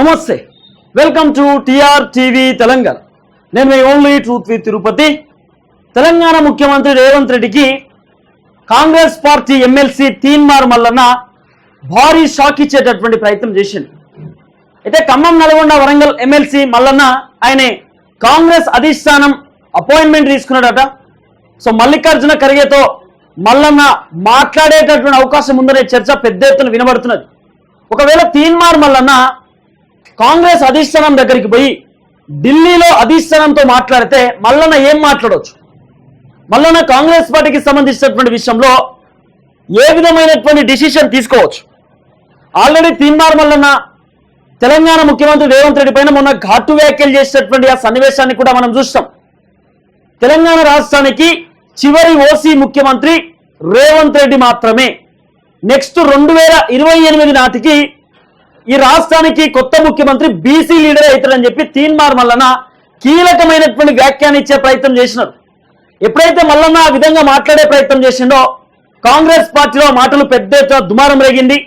నమస్తే. Welcome to TR TV Telangana. నేను మీ only truth with Tirupathi. Telangana ముఖ్యమంత్రి రేవంత్ రెడ్డికి Congress party MLC Teenmar Mallanna భారీ షాక్ ఇచ్చేటటువంటి ప్రయత్నం చేసింది అయితే ఖమ్మం నల్గొండ వరంగల్ ఎమ్మెల్సీ మల్లన్న ఆయన కాంగ్రెస్ అధిష్టానం అపాయింట్మెంట్ తీసుకున్నాడట. సో మల్లికార్జున ఖర్గేతో మల్లన్న మాట్లాడేటటువంటి అవకాశం ఉందనే చర్చ పెద్ద ఎత్తున వినబడుతున్నది. ఒకవేళ తీన్మార్ మల్లన్న కాంగ్రెస్ అధిష్టానం దగ్గరికి పోయి ఢిల్లీలో అధిష్టానంతో మాట్లాడితే మల్లన్న ఏం మాట్లాడవచ్చు మల్లన్న కాంగ్రెస్ పార్టీకి సంబంధించినటువంటి విషయంలో ఏ విధమైనటువంటి డిసిషన్ తీసుకోవచ్చు? ఆల్రెడీ తీన్మార్ మల్లన్న తెలంగాణ ముఖ్యమంత్రి రేవంత్ రెడ్డి పైన మొన్న ఘాటు వ్యాఖ్యలు చేసినటువంటి ఆ సన్నివేశాన్ని కూడా మనం చూస్తాం. తెలంగాణ రాష్ట్రానికి చివరి ఓసీ ముఖ్యమంత్రి రేవంత్ రెడ్డి మాత్రమే. నెక్స్ట్ రెండు వేల ఇరవై ఎనిమిది నాటికి ఈ రాష్ట్రానికి కొత్త ముఖ్యమంత్రి బీసీ లీడర్ అవుతాడని చెప్పి తీన్మార్ మల్లన్న కీలకమైనటువంటి వ్యాఖ్యాన్ని ఇచ్చే ప్రయత్నం చేసినారు. ఎప్పుడైతే మల్లన్న ఆ విధంగా మాట్లాడే ప్రయత్నం చేసిండో కాంగ్రెస్ పార్టీలో మాటలు పెద్ద ఎత్తున దుమారం రేగింది.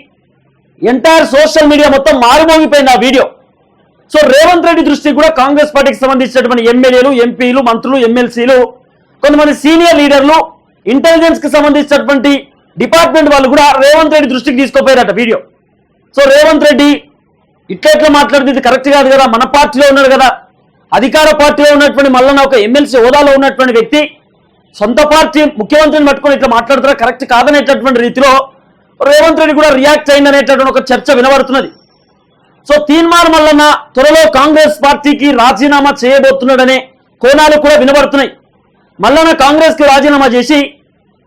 ఎంటైర్ సోషల్ మీడియా మొత్తం మారుమోగిపోయింది ఆ వీడియో. సో రేవంత్ రెడ్డి దృష్టికి కూడా కాంగ్రెస్ పార్టీకి సంబంధించినటువంటి ఎమ్మెల్యేలు ఎంపీలు మంత్రులు ఎమ్మెల్సీలు కొంతమంది సీనియర్ లీడర్లు ఇంటెలిజెన్స్కి సంబంధించినటువంటి డిపార్ట్మెంట్ వాళ్ళు కూడా రేవంత్ రెడ్డి దృష్టికి తీసుకుపోయారట వీడియో. సో రేవంత్ రెడ్డి ఇట్లా ఎట్లా మాట్లాడుతుంది ఇది కరెక్ట్ కాదు కదా మన పార్టీలో ఉన్నాడు కదా. అధికార పార్టీలో ఉన్నటువంటి మల్లన్న ఒక ఎమ్మెల్సీ హోదాలో ఉన్నటువంటి వ్యక్తి సొంత పార్టీ ముఖ్యమంత్రిని పట్టుకొని ఇట్లా మాట్లాడుతారా కరెక్ట్ కాదనేటటువంటి రీతిలో రేవంత్ రెడ్డి కూడా రియాక్ట్ అయింది అనేటటువంటి ఒక చర్చ వినబడుతున్నది. సో తీన్మార్ మల్లన్న త్వరలో కాంగ్రెస్ పార్టీకి రాజీనామా చేయబోతున్నాడనే కోణాలు కూడా వినబడుతున్నాయి. మల్లన్న కాంగ్రెస్కి రాజీనామా చేసి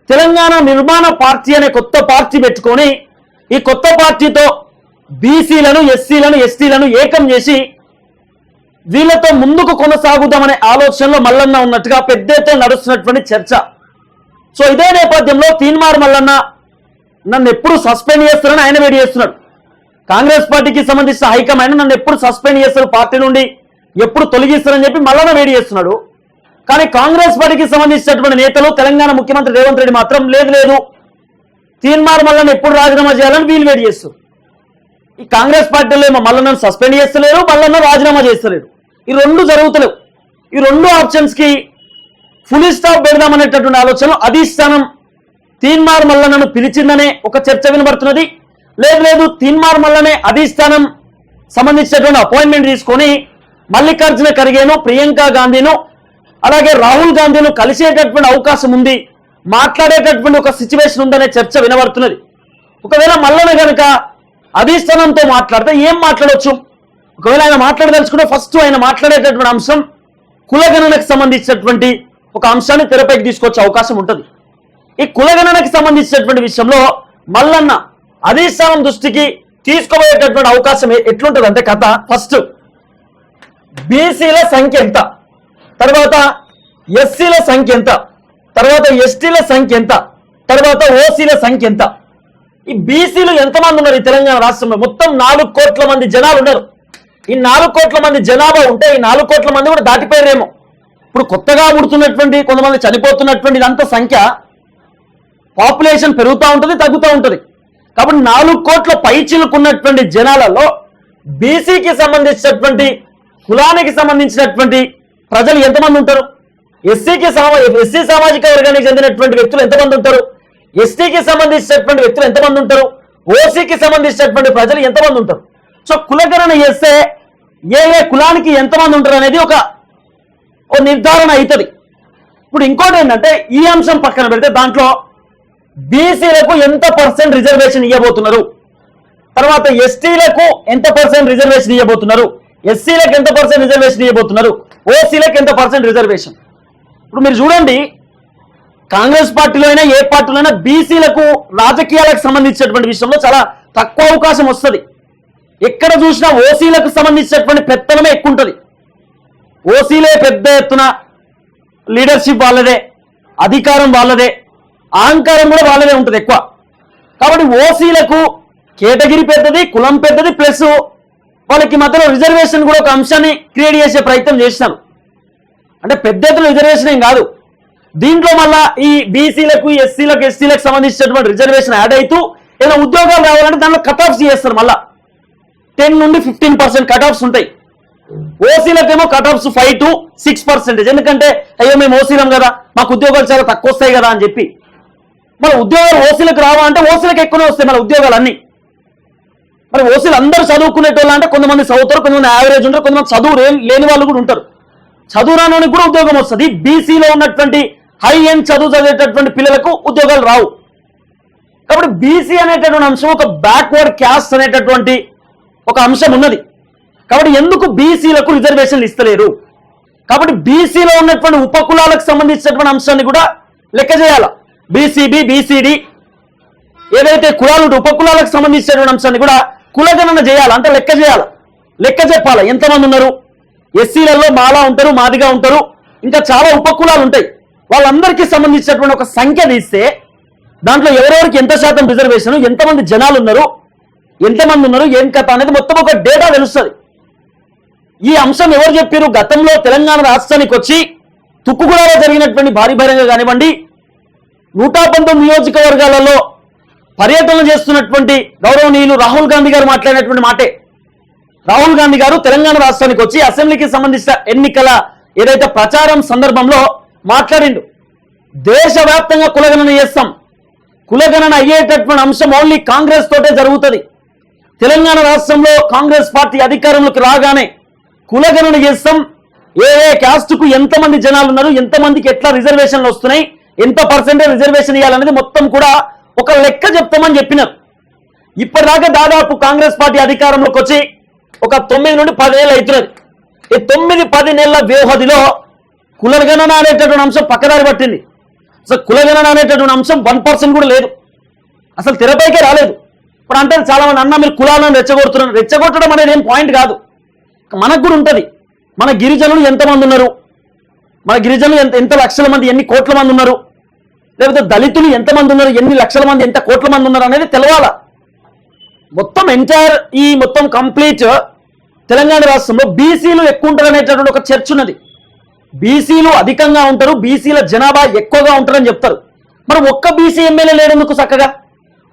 తెలంగాణ నిర్మాణ పార్టీ అనే కొత్త పార్టీ పెట్టుకొని ఈ కొత్త పార్టీతో బీసీలను ఎస్సీలను ఎస్టీలను ఏకం చేసి వీళ్ళతో ముందుకు కొనసాగుదామనే ఆలోచనలో మల్లన్న ఉన్నట్టుగా పెద్ద ఎత్తున నడుస్తున్నటువంటి చర్చ. సో ఇదే నేపథ్యంలో తీన్మార్ మల్లన్న నన్ను ఎప్పుడు సస్పెండ్ చేస్తారని ఆయన వేడి చేస్తున్నాడు. కాంగ్రెస్ పార్టీకి సంబంధించిన హైకమాండ్ నన్ను ఎప్పుడు సస్పెండ్ చేస్తారు పార్టీ నుండి ఎప్పుడు తొలగిస్తారని చెప్పి మల్లన్న వేడి చేస్తున్నాడు. కానీ కాంగ్రెస్ పార్టీకి సంబంధించినటువంటి నేతలు తెలంగాణ ముఖ్యమంత్రి రేవంత్ రెడ్డి మాత్రం లేదు లేదు. తీన్మార్ మల్లన్న ఎప్పుడు రాజీనామా చేయాలని వీలు వేడి చేస్తారు ఈ కాంగ్రెస్ పార్టీలో ఏమో మల్లన్నను సస్పెండ్ చేస్తలేరు మల్లన్న రాజీనామా చేస్తలేరు. ఈ రెండు జరుగుతలేవు. ఈ రెండు ఆప్షన్స్కి ఫుల్ స్టాప్ పెడదామనేటటువంటి ఆలోచన అధిష్టానం తీన్మార్ మల్లన్నను పిలిచిందనే ఒక చర్చ వినబడుతున్నది. లేదు లేదు తీన్మార్ మల్లనే అధిష్టానం సంబంధించినటువంటి అపాయింట్మెంట్ తీసుకొని మల్లికార్జున ఖర్గేను ప్రియాంక గాంధీను అలాగే రాహుల్ గాంధీను కలిసేటటువంటి అవకాశం ఉంది మాట్లాడేటటువంటి ఒక సిచ్యువేషన్ ఉందనే చర్చ వినబడుతున్నది. ఒకవేళ మల్లన కనుక అధిష్టానంతో మాట్లాడితే ఏం మాట్లాడవచ్చు ఒకవేళ ఆయన మాట్లాడదలుచుకుంటే ఫస్ట్ ఆయన మాట్లాడేటటువంటి అంశం కులగణనకు సంబంధించినటువంటి ఒక అంశాన్ని తెరపైకి తీసుకొచ్చే అవకాశం ఉంటుంది. ఈ కులగణనకు సంబంధించినటువంటి విషయంలో మల్లన్న అధిష్టానం దృష్టికి తీసుకోబోయేటటువంటి అవకాశం ఎట్లుంటుంది అంటే కథ ఫస్ట్ బీసీల సంఖ్య ఎంత? తర్వాత ఎస్సీల సంఖ్య ఎంత? తర్వాత ఎస్టీల సంఖ్య ఎంత? తర్వాత ఓసీల సంఖ్య ఎంత? ఈ బీసీలు ఎంతమంది ఉన్నారు ఈ తెలంగాణ రాష్ట్రంలో? మొత్తం నాలుగు కోట్ల మంది జనాలు ఉన్నారు. ఈ నాలుగు కోట్ల మంది జనాభా ఉంటే ఈ నాలుగు కోట్ల మంది కూడా దాటిపోయారేమో. ఇప్పుడు కొత్తగా ముడుతున్నటువంటి కొంతమంది చనిపోతున్నటువంటి ఇదంతా సంఖ్య పాపులేషన్ పెరుగుతూ ఉంటుంది తగ్గుతూ ఉంటుంది. కాబట్టి నాలుగు కోట్ల పైచిలుకున్నటువంటి జనాలలో బీసీకి సంబంధించినటువంటి కులానికి సంబంధించినటువంటి ప్రజలు ఎంతమంది ఉంటారు? ఎస్సీకి సమా ఎస్సీ సామాజిక వర్గానికి చెందినటువంటి వ్యక్తులు ఎంతమంది ఉంటారు? ఎస్టీకి సంబంధించినటువంటి వ్యక్తులు ఎంతమంది ఉంటారు? ఓసీకి సంబంధించినటువంటి ప్రజలు ఎంతమంది ఉంటారు? సో కులగణన చేస్తే ఏ ఏ కులానికి ఎంతమంది ఉంటారు అనేది ఒక నిర్ధారణ అవుతుంది. ఇప్పుడు ఇంకోటి ఏంటంటే ఈ అంశం పక్కన పెడితే దాంట్లో బీసీలకు ఎంత పర్సెంట్ రిజర్వేషన్ ఇవ్వబోతున్నారు? తర్వాత ఎస్టీలకు ఎంత పర్సెంట్ రిజర్వేషన్ ఇవ్వబోతున్నారు? ఎస్సీలకు ఎంత పర్సెంట్ రిజర్వేషన్ ఇవ్వబోతున్నారు? ఓసీలకు ఎంత పర్సెంట్ రిజర్వేషన్? ఇప్పుడు మీరు చూడండి కాంగ్రెస్ పార్టీలో అయినా ఏ పార్టీలో అయినా బీసీలకు రాజకీయాలకు సంబంధించినటువంటి విషయంలో చాలా తక్కువ అవకాశం వస్తుంది. ఎక్కడ చూసినా ఓసీలకు సంబంధించినటువంటి పెత్తనమే ఎక్కువ ఉంటుంది ఓసీలే పెద్ద ఎత్తున లీడర్షిప్ వాళ్ళదే అధికారం వాళ్ళదే అహంకారం కూడా వాళ్ళదే ఉంటుంది ఎక్కువ. కాబట్టి ఓసీలకు కేటగిరి పెద్దది కులం పెద్దది ప్లస్ వాళ్ళకి మధ్యలో రిజర్వేషన్ కూడా ఒక అంశాన్ని క్రియేట్ చేసే ప్రయత్నం చేసినాను అంటే పెద్ద ఎత్తున రిజర్వేషన్ ఏం కాదు. దీంట్లో మళ్ళా ఈ బీసీలకు ఎస్సీలకు ఎస్టీలకు సంబంధించినటువంటి రిజర్వేషన్ యాడ్ అవుతూ ఏదైనా ఉద్యోగాలు రావాలంటే దాంట్లో కట్ ఆఫ్స్ చేస్తారు మళ్ళా. టెన్ నుండి ఫిఫ్టీన్ పర్సెంట్ కట్ ఆఫ్స్ ఉంటాయి. ఓసీలకేమో cut offs five to six percentage ఎందుకంటే అయ్యో మేము ఓసీలం కదా మాకు ఉద్యోగాలు చాలా తక్కువ వస్తాయి కదా అని చెప్పి. మన ఉద్యోగాలు ఓసీలకు రావా అంటే ఓసీలకు ఎక్కువనే వస్తాయి మన ఉద్యోగాలు అన్ని మరి ఓసీలు అందరూ చదువుకునేటోళ్ళు అంటే కొంతమంది చదువుతారు కొంతమంది యావరేజ్ ఉంటారు కొంతమంది చదువు లేని వాళ్ళు కూడా ఉంటారు. చదువు రానోనికి కూడా ఉద్యోగం వస్తుంది. బీసీలో ఉన్నటువంటి హై ఎండ్ చదువు చదివేటటువంటి పిల్లలకు ఉద్యోగాలు రావు. కాబట్టి బీసీ అనేటటువంటి అంశం ఒక బ్యాక్వర్డ్ క్యాస్ట్ అనేటటువంటి ఒక అంశం ఉన్నది. కాబట్టి ఎందుకు బీసీలకు రిజర్వేషన్లు ఇస్తలేరు? కాబట్టి బీసీలో ఉన్నటువంటి ఉపకులాలకు సంబంధించినటువంటి అంశాన్ని కూడా లెక్క చేయాల? బీసీబీ బీసీడి ఏదైతే కులాలు ఉపకులాలకు సంబంధించినటువంటి అంశాన్ని కూడా కులగణన చేయాలి? అంటే లెక్క చేయాలి? లెక్క చెప్పాలి? ఎంతమంది ఉన్నారు? ఎస్సీలలో మాలా ఉంటారు మాదిగా ఉంటారు. ఇంకా చాలా ఉపకులాలు ఉంటాయి. వాళ్ళందరికీ సంబంధించినటువంటి ఒక సంఖ్య తీస్తే దాంట్లో ఎవరెవరికి ఎంత శాతం రిజర్వేషన్ ఎంతమంది జనాలు ఉన్నారు ఎంతమంది ఉన్నారు ఏం కథ అనేది మొత్తం ఒక డేటా తెలుస్తుంది. ఈ అంశం ఎవరు చెప్పారు గతంలో తెలంగాణ రాష్ట్రానికి వచ్చి తుక్కుగూడలో జరిగినటువంటి భారీ బహిరంగ కానివ్వండి నూట పంతొమ్మిది నియోజకవర్గాలలో పర్యటన చేస్తున్నటువంటి గౌరవనీయులు రాహుల్ గాంధీ గారు మాట్లాడినటువంటి మాటే. రాహుల్ గాంధీ గారు తెలంగాణ రాష్ట్రానికి వచ్చి అసెంబ్లీకి సంబంధించిన ఎన్నికల ఏదైతే ప్రచారం సందర్భంలో మాట్లాడిండు. దేశవ్యాప్తంగా కులగణన చేస్తాం. కులగణన అయ్యేటటువంటి అంశం ఓన్లీ కాంగ్రెస్ తోటే జరుగుతుంది. తెలంగాణ రాష్ట్రంలో కాంగ్రెస్ పార్టీ అధికారంలోకి రాగానే కులగణన చేస్తాం. ఏ ఏ క్యాస్ట్కు ఎంతమంది జనాలు ఉన్నారు ఎంతమందికి ఎట్లా రిజర్వేషన్లు వస్తున్నాయి ఎంత పర్సెంటేజ్ రిజర్వేషన్ ఇవ్వాలనేది మొత్తం కూడా ఒక లెక్క చెప్తామని చెప్పినారు. ఇప్పటిదాకా దాదాపు కాంగ్రెస్ పార్టీ అధికారంలోకి వచ్చి ఒక తొమ్మిది నుండి పదేళ్ళు అవుతున్నది. ఈ తొమ్మిది పది నెలల వ్యవధిలో కులగణన అనేటటువంటి అంశం పక్కదారి పట్టింది. అసలు కులగణన అనేటటువంటి అంశం వన్ పర్సెంట్ కూడా లేదు. అసలు తెరపైకే రాలేదు. ఇప్పుడు అంటే చాలా మంది అన్న మీరు కులాలను రెచ్చగొడుతున్నారు. రెచ్చగొట్టడం అనేది ఏం పాయింట్ కాదు. మనకు కూడా ఉంటుంది. మన గిరిజనులు ఎంతమంది ఉన్నారు? మన గిరిజనులు ఎంత ఎంత లక్షల మంది ఎన్ని కోట్ల మంది ఉన్నారు? లేకపోతే దళితులు ఎంతమంది ఉన్నారు? ఎన్ని లక్షల మంది ఎంత కోట్ల మంది ఉన్నారు అనేది తెలవాలా? మొత్తం ఎంటైర్ ఈ మొత్తం కంప్లీట్ తెలంగాణ రాష్ట్రంలో బీసీలు ఎక్కువ ఉంటారు అనేటటువంటి ఒక చర్చ ఉన్నది. బీసీలు అధికంగా ఉంటారు బీసీల జనాభా ఎక్కువగా ఉంటారని చెప్తారు. మరి ఒక్క బీసీ ఎమ్మెల్యే లేడెందుకు చక్కగా?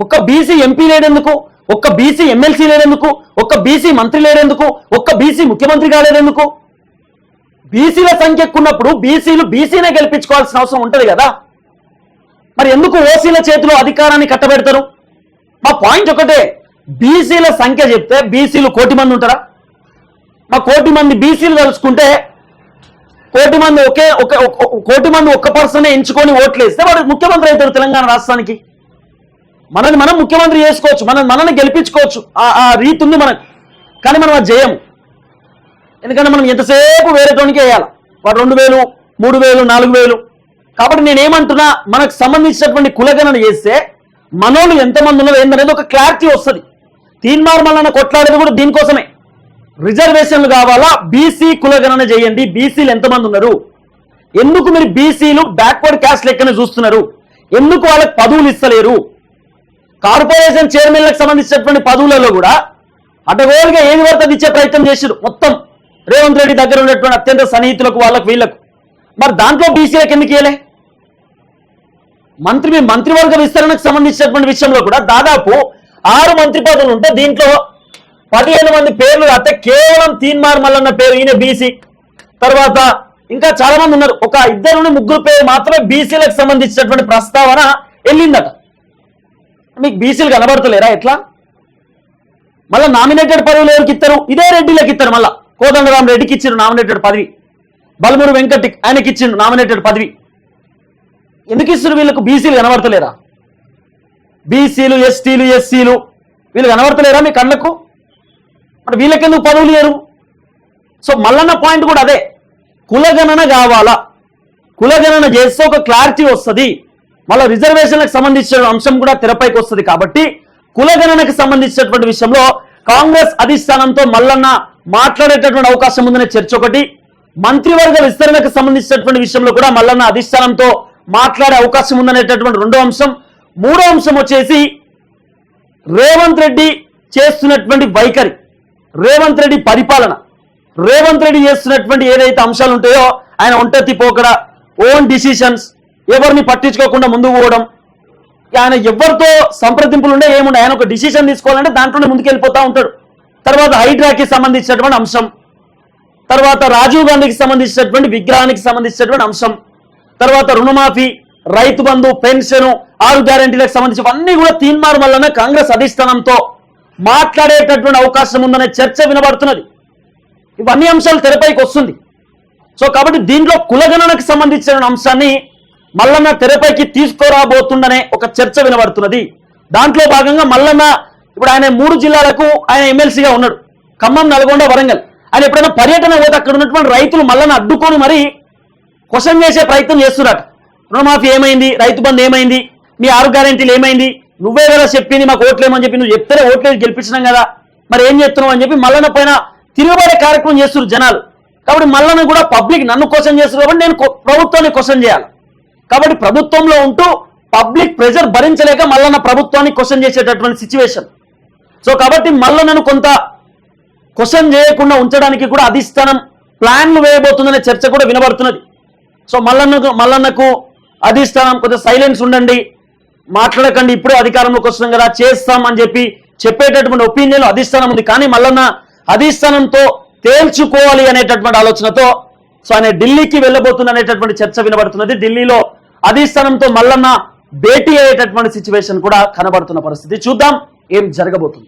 ఒక్క బీసీ ఎంపీ లేడెందుకు? ఒక్క బీసీ ఎమ్మెల్సీ లేడెందుకు? ఒక్క బీసీ మంత్రి లేడెందుకు? ఒక్క బీసీ ముఖ్యమంత్రి కాలేదెందుకు? బీసీల సంఖ్య ఎక్కువ ఉన్నప్పుడు బీసీలు బీసీనే గెలిపించుకోవాల్సిన అవసరం ఉంటుంది కదా? మరి ఎందుకు ఓసీల చేతిలో అధికారాన్ని కట్టబెడతారు? మా పాయింట్ ఒకటే బీసీల సంఖ్య చెప్తే బీసీలు కోటి మంది ఉంటారా? మా కోటి మంది బీసీలు తలుచుకుంటే కోటి మంది ఒకే ఒక కోటి మంది ఒక్క పర్సన్ ఎంచుకొని ఓట్లు వేస్తే వాడు ముఖ్యమంత్రి అవుతారు తెలంగాణ రాష్ట్రానికి. మనల్ని మనం ముఖ్యమంత్రి చేసుకోవచ్చు మనం మనల్ని గెలిపించుకోవచ్చు. ఆ ఆ రీతి ఉంది మనకు. కానీ మనం అది చేయము ఎందుకంటే మనం ఎంతసేపు వేరేటోనికి వేయాలి? వాడు రెండు వేలు మూడు వేలు నాలుగు వేలు. కాబట్టి నేనేమంటున్నా మనకు సంబంధించినటువంటి కులగణన చేస్తే మనోళ్ళు ఎంతమంది ఉన్నారు ఏందనేది ఒక క్లారిటీ వస్తుంది. తీన్మార్మల్ అన్న కొట్లాడేది కూడా దీనికోసమే. రిజర్వేషన్లు కావాలా? బీసీ కులగణన చేయండి. బీసీలు ఎంతమంది ఉన్నారు? ఎందుకు మీరు బీసీలు బ్యాక్వర్డ్ క్యాస్ట్ లెక్కన చూస్తున్నారు? ఎందుకు వాళ్ళకి పదవులు ఇస్తలేరు? కార్పొరేషన్ చైర్మన్లకు సంబంధించినటువంటి పదవులలో కూడా అడ్డగోలుగా ఏది వరకు ఇచ్చే ప్రయత్నం చేశారు మొత్తం రేవంత్ రెడ్డి దగ్గర ఉన్నటువంటి అత్యంత సన్నిహితులకు వాళ్ళకు వీళ్ళకు. మరి దాంట్లో బీసీలకు ఎందుకు ఇయలే మంత్రి మీ మంత్రివర్గ విస్తరణకు సంబంధించినటువంటి విషయంలో కూడా దాదాపు ఆరు మంత్రి పదవులు ఉంటే దీంట్లో పదిహేను మంది పేర్లు అయితే కేవలం తీన్మార్ మల్లన్న పేరు ఈయన బీసీ తర్వాత ఇంకా చాలా మంది ఉన్నారు. ఒక ఇద్దరు నుండి ముగ్గురు పేరు మాత్రమే బీసీలకు సంబంధించినటువంటి ప్రస్తావన వెళ్ళిందట. మీకు బీసీలు కనబడతలేరా ఎట్లా? మళ్ళీ నామినేటెడ్ పదవులు ఎవరికి ఇస్తారు? ఇదే రెడ్డిలకు ఇస్తారు మళ్ళా. కోదండరామ్ రెడ్డికి ఇచ్చిండ్రు నామినేటెడ్ పదవి. బలమూరు వెంకట్ ఆయనకి ఇచ్చిండు నామినేటెడ్ పదవి. ఎందుకు ఇస్తారు వీళ్ళకు బీసీలు కనబడతలేరా? బీసీలు ఎస్టీలు ఎస్సీలు వీళ్ళు కనబడతలేరా మీ కళ్ళకు? మరి వీళ్ళకెందుకు పదవులు లేరు సో మల్లన్న పాయింట్ కూడా అదే. కులగణన కావాలా? కులగణన చేస్తే ఒక క్లారిటీ వస్తుంది. మళ్ళీ రిజర్వేషన్లకు సంబంధించిన అంశం కూడా తెరపైకి వస్తుంది కాబట్టి కులగణనకు సంబంధించినటువంటి విషయంలో కాంగ్రెస్ అధిష్టానంతో మల్లన్న మాట్లాడేటటువంటి అవకాశం ఉందనే చర్చ ఒకటి. మంత్రివర్గ విస్తరణకు సంబంధించినటువంటి విషయంలో కూడా మల్లన్న అధిష్టానంతో మాట్లాడే అవకాశం ఉందనేటటువంటి రెండో అంశం. మూడో అంశం వచ్చేసి రేవంత్ రెడ్డి చేస్తున్నటువంటి వైఖరి. రేవంత్ రెడ్డి పరిపాలన. రేవంత్ రెడ్డి చేస్తున్నటువంటి ఏదైతే అంశాలు ఉంటాయో ఆయన ఒంటెత్తి పోకడ ఓన్ డిసిషన్స్ ఎవరిని పట్టించుకోకుండా ముందుకు పోవడం. ఆయన ఎవరితో సంప్రదింపులు ఉండే ఏముండే ఆయన ఒక డిసిషన్ తీసుకోవాలంటే దాంట్లోనే ముందుకెళ్ళిపోతా ఉంటాడు. తర్వాత హైడ్రాకి సంబంధించినటువంటి అంశం. తర్వాత రాజీవ్ గాంధీకి సంబంధించినటువంటి విగ్రహానికి సంబంధించినటువంటి అంశం. తర్వాత రుణమాఫీ రైతు బంధు పెన్షన్ ఆరు గ్యారంటీలకు సంబంధించి అన్ని కూడా తీన్మారు వల్లనే కాంగ్రెస్ అధిష్టానంతో మాట్లాడేటటువంటి అవకాశం ఉందనే చర్చ వినబడుతున్నది. ఇవన్నీ అంశాలు తెరపైకి వస్తుంది. సో కాబట్టి దీంట్లో కులగణనకు సంబంధించిన అంశాన్ని మల్లన్న తెరపైకి తీసుకురాబోతుందనే ఒక చర్చ వినబడుతున్నది. దాంట్లో భాగంగా మల్లన్న ఇప్పుడు ఆయన మూడు జిల్లాలకు ఆయన ఎమ్మెల్సీగా ఉన్నాడు. ఖమ్మం నల్గొండ వరంగల్. ఆయన ఎప్పుడైనా పర్యటన పోతే అక్కడ ఉన్నటువంటి రైతులు మల్లన్న అడ్డుకొని మరి క్వశ్చన్ చేసే ప్రయత్నం చేస్తున్నట రుణమాఫీ ఏమైంది? రైతు బంధు ఏమైంది? మీ ఆరు గ్యారెంటీలు ఏమైంది? నువ్వే కదా చెప్పింది మాకు ఓట్లేమని చెప్పి నువ్వు చెప్తేనే ఓట్లేదు గెలిపించినాం కదా. మరి ఏం చేస్తున్నావు అని చెప్పి మల్లన్న పైన తిరుగుబడే కార్యక్రమం చేస్తున్నారు జనాలు. కాబట్టి మల్లన్న కూడా పబ్లిక్ నన్ను క్వశ్చన్ చేస్తున్నారు కాబట్టి నేను ప్రభుత్వాన్ని క్వశ్చన్ చేయాలి. కాబట్టి ప్రభుత్వంలో ఉంటూ పబ్లిక్ ప్రెజర్ భరించలేక మల్లన్న ప్రభుత్వాన్ని క్వశ్చన్ చేసేటటువంటి సిచ్యువేషన్. సో కాబట్టి మల్లన్నను కొంత క్వశ్చన్ చేయకుండా ఉంచడానికి కూడా అధిష్టానం ప్లాన్లు వేయబోతుందనే చర్చ కూడా వినబడుతున్నది. సో మల్లన్నకు మల్లన్నకు అధిష్టానం కొంచెం సైలెన్స్ ఉండండి. మాట్లాడకండి ఇప్పుడే అధికారంలోకి వస్తాం కదా చేస్తాం అని చెప్పి చెప్పేటటువంటి ఒపీనియన్ అధిష్టానం ఉంది. కానీ మల్లన్న అధిష్టానంతో తేల్చుకోవాలి అనేటటువంటి ఆలోచనతో సో ఆయన ఢిల్లీకి వెళ్ళబోతుంది అనేటటువంటి చర్చ వినబడుతున్నది. ఢిల్లీలో అధిష్టానంతో మల్లన్న భేటీ అయ్యేటటువంటి సిచ్యువేషన్ కూడా కనబడుతున్న పరిస్థితి. చూద్దాం ఏం జరగబోతుంది.